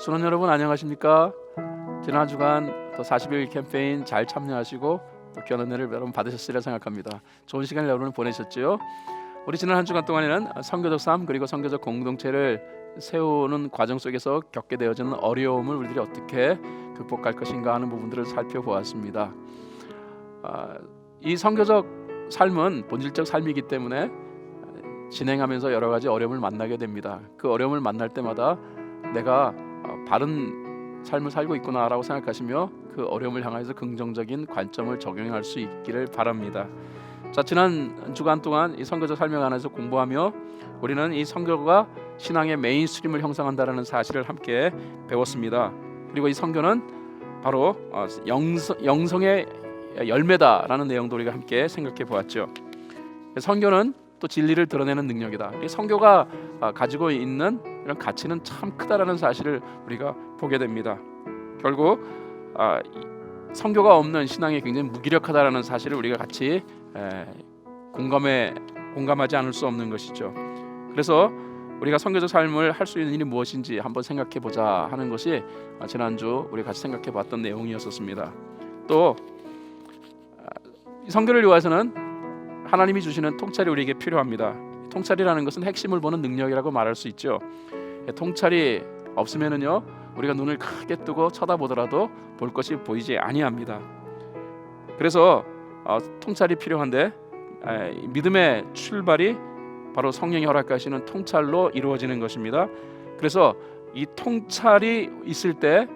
순원 여러분 안녕하십니까? 지난 주간 또 40일 캠페인 잘 참여하시고 또 귀한 은혜를 여러분 받으셨으리라 생각합니다. 좋은 시간을 여러분 보내셨지요? 우리 지난 한 주간 동안에는 선교적 삶 그리고 선교적 공동체를 세우는 과정 속에서 겪게 되어지는 어려움을 우리들이 어떻게 극복할 것인가 하는 부분들을 살펴보았습니다. 아, 이 선교적 삶은 본질적 삶이기 때문에 진행하면서 여러 가지 어려움을 만나게 됩니다. 그 어려움을 만날 때마다 내가 어, 바른 삶을 살고 있구나라고 생각하시며 그 어려움을 향해서 긍정적인 관점을 적용할 수 있기를 바랍니다. 자 지난 주간 동안 이 선교적 삶에 관해서 공부하며 우리는 이 선교가 신앙의 메인스트림을 형성한다라는 사실을 함께 배웠습니다. 그리고 이 선교는 바로 어, 영성, 영성의 열매다라는 내용도 우리가 함께 생각해 보았죠. 선교는 또 진리를 드러내는 능력이다. 이 선교가 아, 가지고 있는 이런 가치는 참 크다라는 사실을 우리가 보게 됩니다. 결국 아, 이 선교가 없는 신앙이 굉장히 무기력하다라는 사실을 우리가 같이 에, 공감해 공감하지 않을 수 없는 것이죠. 그래서 우리가 선교적 삶을 할 수 있는 일이 무엇인지 한번 생각해 보자 하는 것이 아, 지난주 우리 같이 생각해 봤던 내용이었었습니다. 또 선교를 위해서는 하나님이 주시는 통찰이 우리에게 필요합니다. 통찰이라는 것은 핵심을 보는 능력이라고 말할 수 있죠. 예, 통찰이 없으면은요 우리가 눈을 크게 뜨고 쳐다보더라도 볼 것이 보이지 아니합니다. 그래서 어, 통찰이 필요한데 에, 이 믿음의 출발이 바로 성령이 허락하시는 통찰로 이루어지는 것입니다. 그래서 이 통찰이 있을 때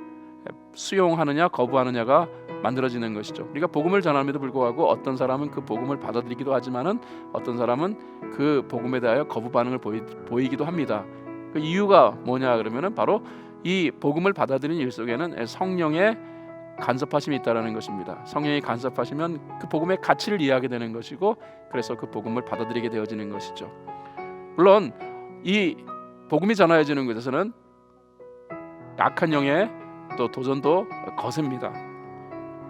수용하느냐 거부하느냐가 만들어지는 것이죠. 우리가 복음을 전함에도 불구하고 어떤 사람은 그 복음을 받아들이기도 하지만은 어떤 사람은 그 복음에 대하여 거부 반응을 보이, 보이 기도 합니다. 그 이유가 뭐냐 그러면은 바로 이 복음을 받아들이는 일 속에는 성령의 간섭하심이 있다라는 것입니다. 성령이 간섭하시면 그 복음의 가치를 이해하게 되는 것이고 그래서 그 복음을 받아들이게 되어지는 것이죠. 물론 이 복음이 전하여지는 것에서는 약한 영의 또 도전도 거셉니다.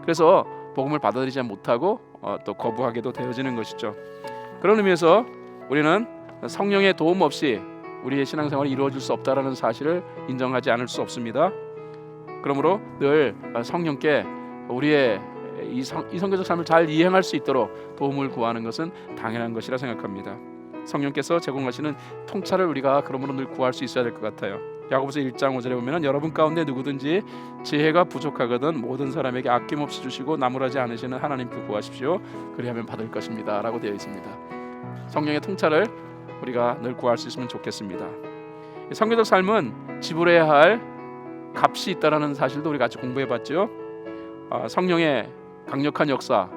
그래서 복음을 받아들이지 못하고 어, 또 거부하게도 되어지는 것이죠. 그런 의미에서 우리는 성령의 도움 없이 우리의 신앙생활이 이루어질 수 없다라는 사실을 인정하지 않을 수 없습니다. 그러므로 늘 성령께 우리의 이, 성, 이 성교적 삶을 잘 이행할 수 있도록 도움을 구하는 것은 당연한 것이라 생각합니다. 성령께서 제공하시는 통찰을 우리가 그러므로 늘 구할 수 있어야 될 것 같아요. 야고보서 1장 5절에 보면은 여러분 가운데 누구든지 지혜가 부족하거든 모든 사람에게 아낌없이 주시고 나무라지 않으시는 하나님께 구하십시오. 그리하면 받을 것입니다라고 되어 있습니다. 성령의 통찰을 우리가 늘 구할 수 있으면 좋겠습니다. 성교적 삶은 지불해야 할 값이 있다라는 사실도 우리 같이 공부해봤죠. 아, 성령의 강력한 역사,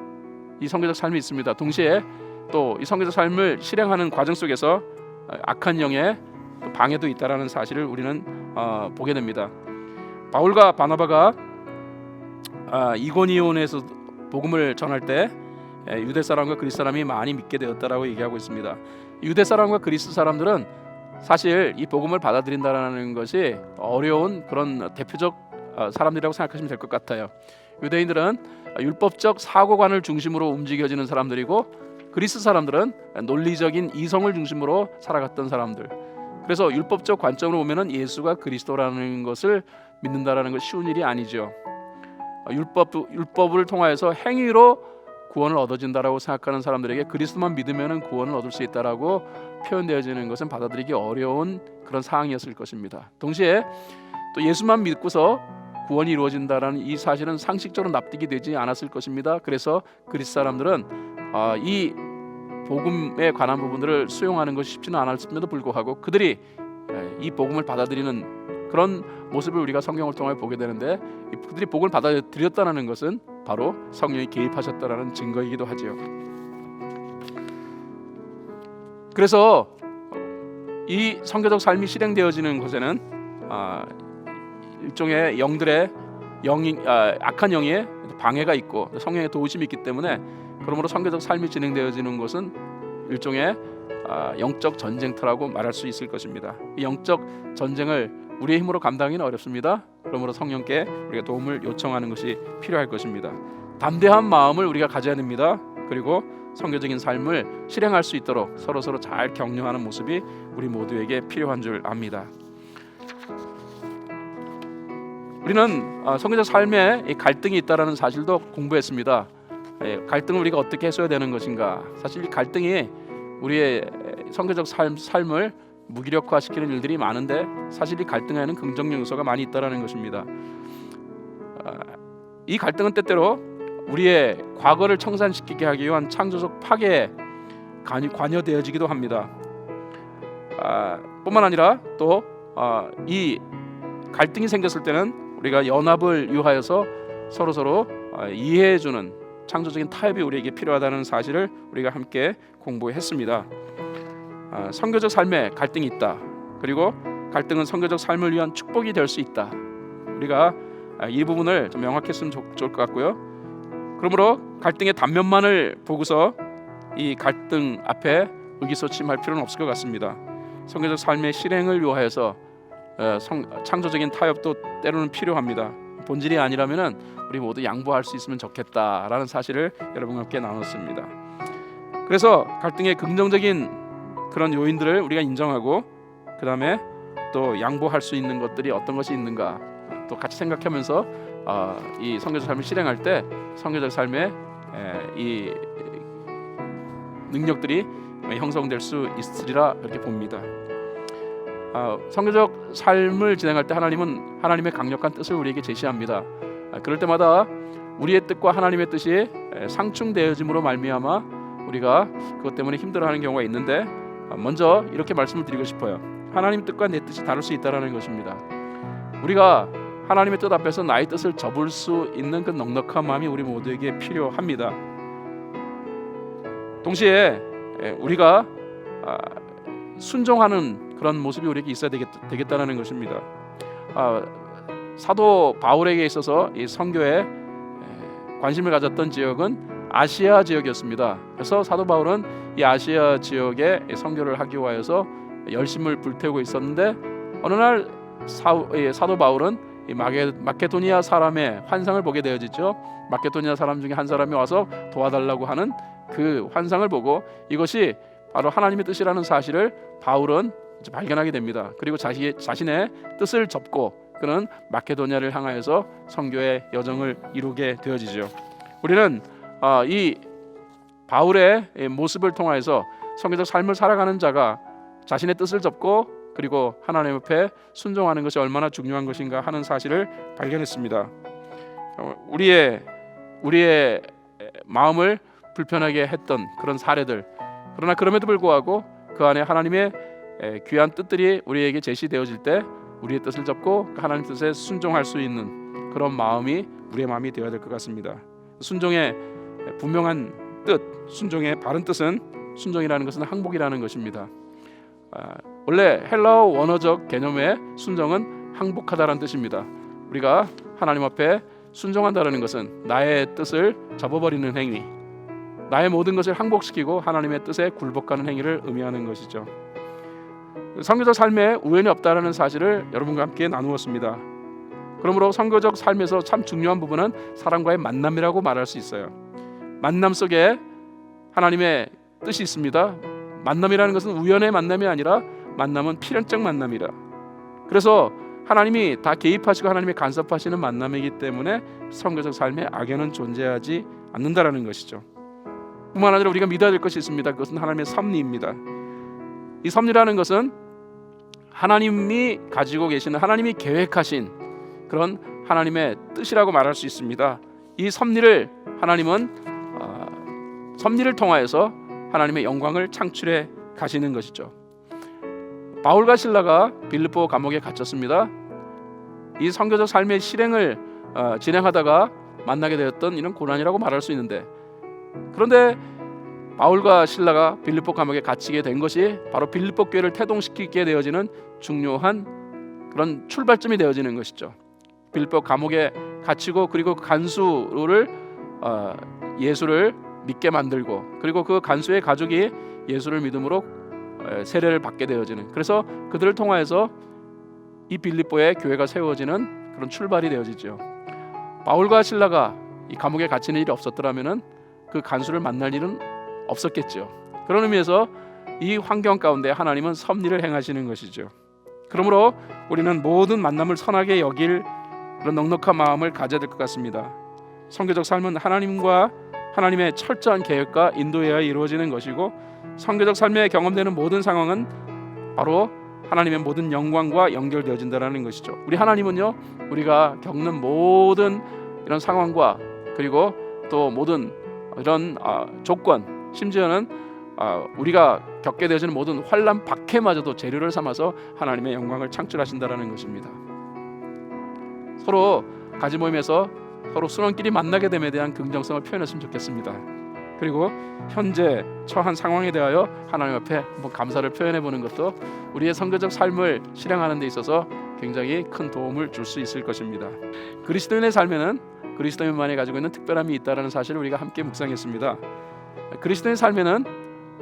이 성교적 삶이 있습니다. 동시에 또 이 성교적 삶을 실행하는 과정 속에서 악한 영의 방해도 있다라는 사실을 우리는 어, 보게 됩니다. 바울과 바나바가 아, 이고니온에서 복음을 전할 때 에, 유대 사람과 그리스 사람이 많이 믿게 되었다라고 얘기하고 있습니다. 유대 사람과 그리스 사람들은 사실 이 복음을 받아들인다라는 것이 어려운 그런 대표적 어, 사람들이라고 생각하시면 될 것 같아요. 유대인들은 율법적 사고관을 중심으로 움직여지는 사람들이고 그리스 사람들은 논리적인 이성을 중심으로 살아갔던 사람들. 그래서 율법적 관점으로 보면은 예수가 그리스도라는 것을 믿는다라는 것 쉬운 일이 아니죠. 율법 율법을 통하여서 행위로 구원을 얻어진다라고 생각하는 사람들에게 그리스도만 믿으면은 구원을 얻을 수 있다라고 표현되어지는 것은 받아들이기 어려운 그런 상황이었을 것입니다. 동시에 또 예수만 믿고서 구원이 이루어진다라는 이 사실은 상식적으로 납득이 되지 않았을 것입니다. 그래서 그리스 사람들은 아, 이 복음에 관한 부분들을 수용하는 것이 쉽지는 않았음에도 불구하고 그들이 이 복음을 받아들이는 그런 모습을 우리가 성경을 통해 보게 되는데 그들이 복을 받아들였다는 것은 바로 성령이 개입하셨다라는 증거이기도 하지요. 그래서 이 성교적 삶이 실행되어지는 곳에는 아, 일종의 영들의 영이 아, 악한 영의 방해가 있고 성령의 도우심이 있기 때문에 그러므로 성교적 삶이 진행되어지는 것은 일종의 아, 영적 전쟁터라고 말할 수 있을 것입니다. 이 영적 전쟁을 우리의 힘으로 감당하기는 어렵습니다. 그러므로 성령께 우리가 도움을 요청하는 것이 필요할 것입니다. 담대한 마음을 우리가 가져야 됩니다. 그리고 성교적인 삶을 실행할 수 있도록 서로 서로 잘 격려하는 모습이 우리 모두에게 필요한 줄 압니다. 우리는 어, 성경적 삶에 이 갈등이 있다라는 사실도 공부했습니다. 예, 갈등을 우리가 어떻게 해소해야 되는 것인가? 사실 이 갈등이 우리의 성경적 삶, 삶을 무기력화시키는 일들이 많은데 사실 이 갈등에는 긍정 요소가 많이 있다라는 것입니다. 아, 이 갈등은 때때로 우리의 과거를 청산시키게 하기 위한 창조적 파괴에 관여, 관여되어지기도 합니다. 아, 뿐만 아니라 또이 갈등이 생겼을 때는 우리가 연합을 유하여서 서로 서로 어, 이해해주는 창조적인 타협이 우리에게 필요하다는 사실을 우리가 함께 공부했습니다. 아, 성교적 삶에 갈등이 있다. 그리고 갈등은 성교적 삶을 위한 축복이 될 수 있다. 우리가 아, 이 부분을 좀 명확했으면 좋, 좋을 것 같고요. 그러므로 갈등의 단면만을 보고서 이 갈등 앞에 의기소침할 필요는 없을 것 같습니다. 성교적 삶의 실행을 위하여서 어, 성, 창조적인 타협도 때로는 필요합니다. 본질이 아니라면은 우리 모두 양보할 수 있으면 좋겠다라는 사실을 여러분과 함께 나눴습니다. 그래서 갈등의 긍정적인 그런 요인들을 우리가 인정하고 그 다음에 또 양보할 수 있는 것들이 어떤 것이 있는가 또 같이 생각하면서 어, 이 성교적 삶을 실행할 때 성교적 삶의 에, 이 능력들이 형성될 수 있으리라 그렇게 봅니다. 아, 성교적 삶을 진행할 때 하나님은 하나님의 강력한 뜻을 우리에게 제시합니다. 아, 그럴 때마다 우리의 뜻과 하나님의 뜻이 에, 상충되어짐으로 말미암아 우리가 그것 때문에 힘들어하는 경우가 있는데 아, 먼저 이렇게 말씀을 드리고 싶어요. 하나님 뜻과 내 뜻이 다를 수 있다라는 것입니다. 우리가 하나님의 뜻 앞에서 나의 뜻을 접을 수 있는 그 넉넉한 마음이 우리 모두에게 필요합니다. 동시에 에, 우리가 아, 순종하는 그런 모습이 우리에게 있어야 되겠, 되겠다 는 것입니다. 아, 사도 바울에게 있어서 이 선교에 관심을 가졌던 지역은 아시아 지역이었습니다. 그래서 사도 바울은 이 아시아 지역에 선교를 하기 위하여서 열심을 불태우고 있었는데 어느 날 사, 사도 바울은 마케도니아 사람의 환상을 보게 되어지죠. 마케도니아 사람 중에 한 사람이 와서 도와달라고 하는 그 환상을 보고 이것이 바로 하나님의 뜻이라는 사실을 바울은 발견하게 됩니다. 그리고 자시, 자신의 뜻을 접고 그는 마케도니아를 향하여서 선교의 여정을 이루게 되어지죠. 우리는 어, 이 바울의 모습을 통하여서 선교적 삶을 살아가는 자가 자신의 뜻을 접고 그리고 하나님 앞에 순종하는 것이 얼마나 중요한 것인가 하는 사실을 발견했습니다. 어, 우리의 우리의 마음을 불편하게 했던 그런 사례들 그러나 그럼에도 불구하고 그 안에 하나님의 귀한 뜻들이 우리에게 제시되어질 때 우리의 뜻을 접고 그 하나님 뜻에 순종할 수 있는 그런 마음이 우리의 마음이 되어야 될 것 같습니다. 순종의 분명한 뜻, 순종의 바른 뜻은 순종이라는 것은 항복이라는 것입니다. 아, 원래 헬라어 원어적 개념의 순종은 항복하다라는 뜻입니다. 우리가 하나님 앞에 순종한다라는 것은 나의 뜻을 접어버리는 행위, 나의 모든 것을 항복시키고 하나님의 뜻에 굴복하는 행위를 의미하는 것이죠. 선교적 삶에 우연이 없다라는 사실을 여러분과 함께 나누었습니다. 그러므로 선교적 삶에서 참 중요한 부분은 사람과의 만남이라고 말할 수 있어요. 만남 속에 하나님의 뜻이 있습니다. 만남이라는 것은 우연의 만남이 아니라 만남은 필연적 만남이라. 그래서 하나님이 다 개입하시고 하나님이 간섭하시는 만남이기 때문에 선교적 삶에 악연은 존재하지 않는다라는 것이죠. 뿐만 아니라 우리가 믿어야 될 것이 있습니다. 그것은 하나님의 섭리입니다. 이 섭리라는 것은 하나님이 가지고 계시는 하나님이 계획하신 그런 하나님의 뜻이라고 말할 수 있습니다. 이 섭리를 하나님은 어, 섭리를 통하여서 하나님의 영광을 창출해 가시는 것이죠. 바울과 신라가 빌립보 감옥에 갇혔습니다. 이 선교적 삶의 실행을 어, 진행하다가 만나게 되었던 이런 고난이라고 말할 수 있는데 그런데 바울과 신라가 빌립보 감옥에 갇히게 된 것이 바로 빌립보 교회를 태동시키게 되어지는 중요한 그런 출발점이 되어지는 것이죠. 빌립보 감옥에 갇히고 그리고 그 간수를 어, 예수를 믿게 만들고 그리고 그 간수의 가족이 예수를 믿음으로 어, 세례를 받게 되어지는 그래서 그들을 통하여서 이 빌립보의 교회가 세워지는 그런 출발이 되어지죠. 바울과 신라가 이 감옥에 갇히는 일이 없었더라면은 그 간수를 만날 일은 없었겠죠. 그런 의미에서 이 환경 가운데 하나님은 섭리를 행하시는 것이죠. 그러므로 우리는 모든 만남을 선하게 여길 그런 넉넉한 마음을 가져야 될 것 같습니다. 성교적 삶은 하나님과 하나님의 철저한 계획과 인도해야 이루어지는 것이고 성교적 삶에 경험되는 모든 상황은 바로 하나님의 모든 영광과 연결되어진다라는 것이죠. 우리 하나님은요, 우리가 겪는 모든 이런 상황과 그리고 또 모든 이런 아, 조건, 심지어는 아, 우리가 겪게 되어지는 모든 환란 박해마저도 재료를 삼아서 하나님의 영광을 창출하신다라는 것입니다. 서로 가지 모임에서 서로 순원끼리 만나게 됨에 대한 긍정성을 표현했으면 좋겠습니다. 그리고 현재 처한 상황에 대하여 하나님 앞에 한번 감사를 표현해 보는 것도 우리의 성교적 삶을 실행하는 데 있어서 굉장히 큰 도움을 줄 수 있을 것입니다. 그리스도인의 삶에는 그리스도인만이 가지고 있는 특별함이 있다라는 사실을 우리가 함께 묵상했습니다. 그리스도인 삶에는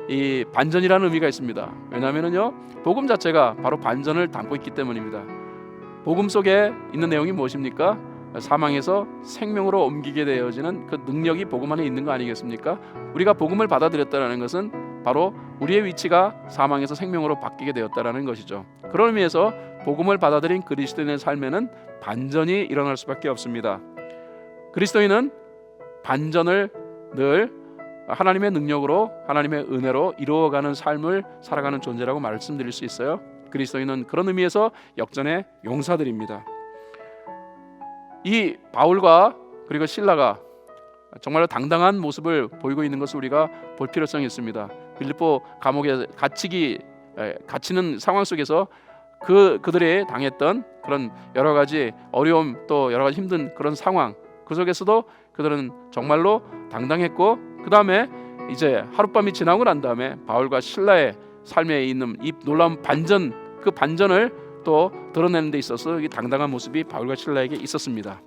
이 반전이라는 의미가 있습니다. 왜냐하면요 복음 자체가 바로 반전을 담고 있기 때문입니다. 복음 속에 있는 내용이 무엇입니까? 사망에서 생명으로 옮기게 되어지는 그 능력이 복음 안에 있는 거 아니겠습니까? 우리가 복음을 받아들였다는 것은 바로 우리의 위치가 사망에서 생명으로 바뀌게 되었다라는 것이죠. 그런 의미에서 복음을 받아들인 그리스도인의 삶에는 반전이 일어날 수밖에 없습니다. 그리스도인은 반전을 늘 하나님의 능력으로 하나님의 은혜로 이루어가는 삶을 살아가는 존재라고 말씀드릴 수 있어요. 그리스도인은 그런 의미에서 역전의 용사들입니다. 이 바울과 그리고 신라가 정말로 당당한 모습을 보이고 있는 것을 우리가 볼 필요성이 있습니다. 빌립보 감옥에 갇히기 에, 갇히는 상황 속에서 그 그들이 당했던 그런 여러 가지 어려움 또 여러 가지 힘든 그런 상황 그 속에서도 그들은 정말로 당당했고 그 다음에 이제 하룻밤이 지나고 난 다음에 바울과 신라의 삶에 있는 이 놀라운 반전 그 반전을 또 드러내는 데 있어서 이 당당한 모습이 바울과 신라에게 있었습니다.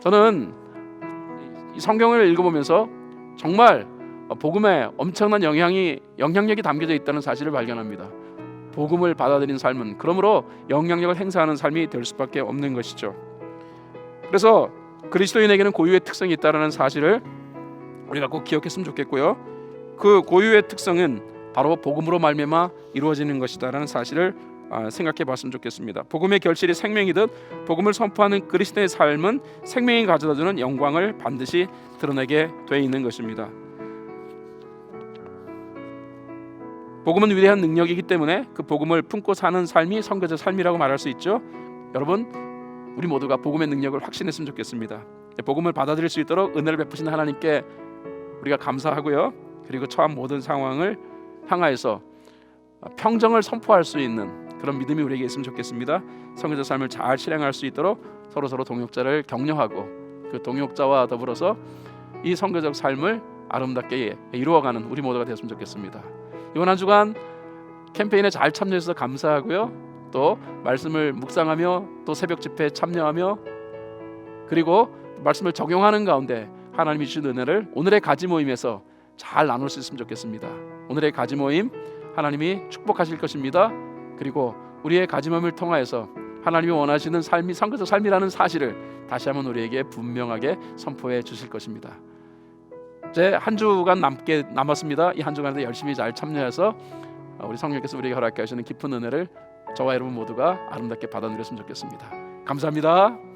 저는 이 성경을 읽어보면서 정말 복음에 엄청난 영향이 영향력이 담겨져 있다는 사실을 발견합니다. 복음을 받아들인 삶은 그러므로 영향력을 행사하는 삶이 될 수밖에 없는 것이죠. 그래서 그리스도인에게는 고유의 특성이 있다는 사실을 우리가 꼭 기억했으면 좋겠고요. 그 고유의 특성은 바로 복음으로 말미암아 이루어지는 것이다라는 사실을 아, 생각해 봤으면 좋겠습니다. 복음의 결실이 생명이듯 복음을 선포하는 그리스도의 삶은 생명이 가져다주는 영광을 반드시 드러내게 돼 있는 것입니다. 복음은 위대한 능력이기 때문에 그 복음을 품고 사는 삶이 선교적 삶이라고 말할 수 있죠. 여러분, 우리 모두가 복음의 능력을 확신했으면 좋겠습니다. 복음을 받아들일 수 있도록 은혜를 베푸신 하나님께 우리가 감사하고요. 그리고 처한 모든 상황을 향하여서 평정을 선포할 수 있는 그런 믿음이 우리에게 있으면 좋겠습니다. 성교적 삶을 잘 실행할 수 있도록 서로 서로 동역자를 격려하고 그 동역자와 더불어서 이 성교적 삶을 아름답게 이루어가는 우리 모두가 되었으면 좋겠습니다. 이번 한 주간 캠페인에 잘 참여해서 감사하고요. 또 말씀을 묵상하며 또 새벽 집회에 참여하며 그리고 말씀을 적용하는 가운데 하나님이 주신 은혜를 오늘의 가지 모임에서 잘 나눌 수 있으면 좋겠습니다. 오늘의 가지 모임 하나님이 축복하실 것입니다. 그리고 우리의 가지 모임을 통하여서 하나님이 원하시는 삶이 성교적 삶이라는 사실을 다시 한번 우리에게 분명하게 선포해 주실 것입니다. 이제 한 주간 남게 남았습니다. 이 한 주간에 열심히 잘 참여해서 우리 성령께서 우리에게 허락해 하시는 깊은 은혜를 저와 여러분 모두가 아름답게 받아들였으면 좋겠습니다. 감사합니다.